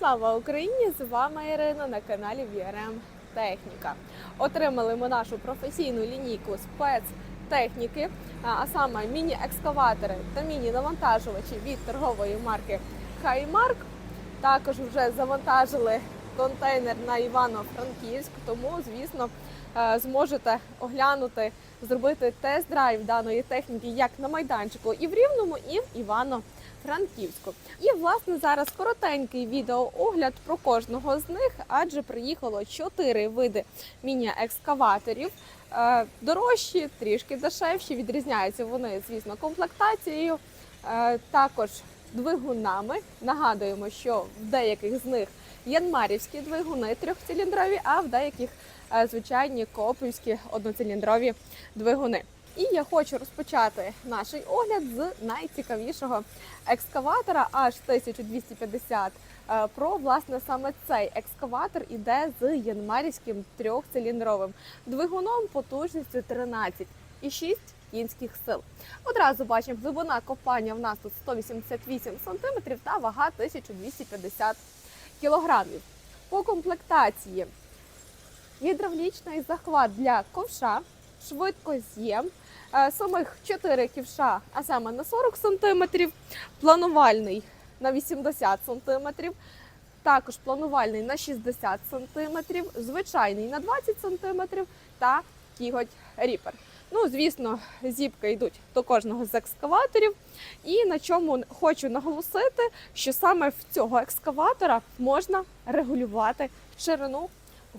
Слава Україні! З вами Ірина на каналі VRM Техніка. Отримали ми нашу професійну лінійку спецтехніки, а саме міні-екскаватори та міні-навантажувачі від торгової марки Хаймарк. Також вже завантажили контейнер на Івано-Франківськ, тому, звісно, е, зможете оглянути, зробити тест-драйв даної техніки як на майданчику і в Рівному, і в Івано-Франківську. І власне зараз коротенький відеоогляд про кожного з них, адже приїхало чотири види міні-екскаваторів. Е, Дорожчі, трішки дешевші, відрізняються вони, звісно, комплектацією. Е, Також двигунами. Нагадуємо, що в деяких з них янмарівські двигуни трьохциліндрові, а в деяких е, звичайні копівські одноциліндрові двигуни. І я хочу розпочати наш огляд з найцікавішого екскаватора аж 1250 Е, Про власне саме цей екскаватор іде з янмарівським трьохциліндровим двигуном потужністю 13,6 кінських сил. Одразу бачимо, глибина копання в нас тут 188 см та вага 1250 кг. По комплектації гідравлічний захват для ковша, швидкоз'єм, е, самих 4 ківша, а саме на 40 см, планувальний на 80 см, також планувальний на 60 см, звичайний на 20 см та кіготь ріпер. Ну, звісно, зіпки йдуть до кожного з екскаваторів. І на чому хочу наголосити, що саме в цього екскаватора можна регулювати ширину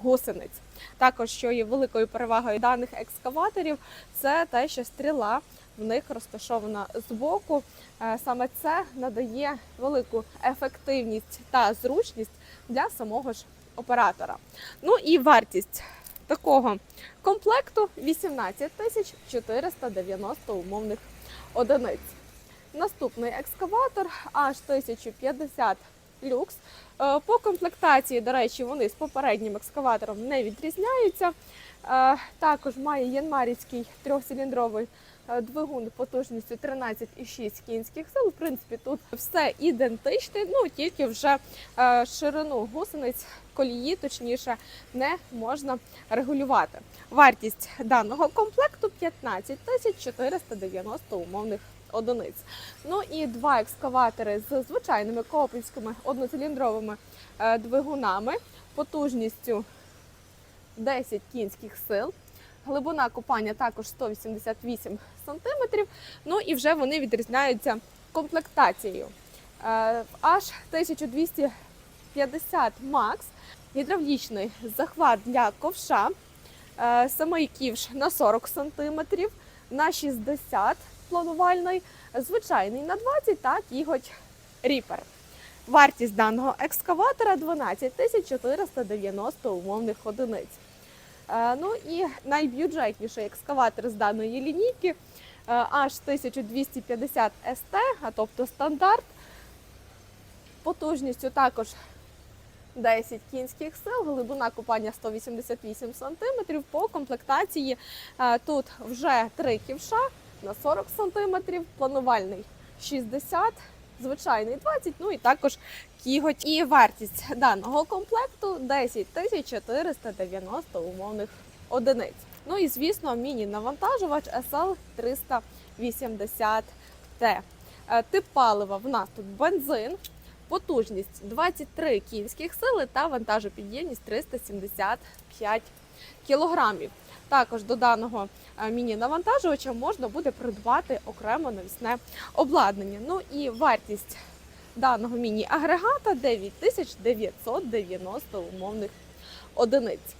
гусениць. Також, що є великою перевагою даних екскаваторів, це те, що стріла в них розташована збоку. Е, Саме це надає велику ефективність та зручність для самого ж оператора. Ну і вартість такого комплекту 18 490 умовних одиниць. Наступний екскаватор аж 1050 люкс. Е, По комплектації, до речі, вони з попереднім екскаватором не відрізняються. Е, Також має янмарівський трьохциліндровий е, двигун потужністю 13,6 кінських сил. В принципі, тут все ідентичне, ну тільки вже ширину гусениць колії, точніше, не можна регулювати. Вартість даного комплекту 15 490 умовних одиниць. Ну і два екскаватори з звичайними коопівськими одноциліндровими е, двигунами потужністю 10 кінських сил. Глибина копання також 188 см. Ну і вже вони відрізняються комплектацією. Е, Аж 1250 Макс, гідравлічний захват для ковша, е, самий ківш на 40 см, на 60 планувальний, звичайний на 20 та кіготь ріпер. Вартість даного екскаватора 12 490 умовних одиниць. Е, Ну і найбюджетніший екскаватор з даної лінійки е, аж 1250 СТ, а тобто стандарт. Потужністю також 10 кінських сил, глибина купання 188 см. По комплектації е, тут вже три ківша на 40 см, планувальний 60 звичайний 20, ну і також кіготь. І вартість даного комплекту 10 490 умовних одиниць. Ну і звісно, міні-навантажувач SL 380T. Е, Тип палива в нас тут бензин, потужність 23 кінських сили та вантажопідємність 375 кілограмів. Також до даного е, міні-навантажувача можна буде придбати окремо навісне обладнання. Ну і вартість даного міні-агрегата 9990 умовних одиниць.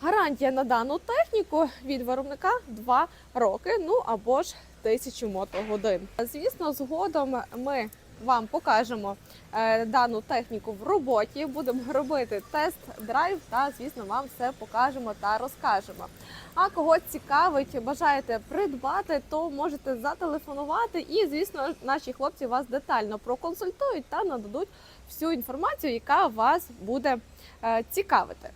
Гарантія на дану техніку від виробника 2 роки, ну або ж 1000 мотогодин. Звісно, згодом ми вам покажемо е, дану техніку в роботі. Будемо робити тест-драйв та, звісно, вам все покажемо та розкажемо. А кого цікавить, бажаєте придбати, то можете зателефонувати. І, звісно, наші хлопці вас детально проконсультують та нададуть всю інформацію, яка вас буде е, цікавити.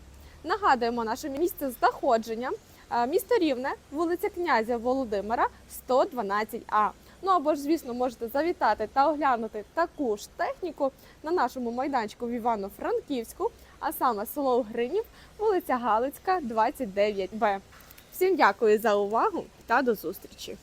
Нагадуємо наше місце знаходження. Е, Місто Рівне, вулиця князя Володимира, 112А. Ну або ж, звісно, можете завітати та оглянути таку ж техніку на нашому майданчику в Івано-Франківську, а саме село Угринів, вулиця Галицька, 29Б. Всім дякую за увагу та до зустрічі!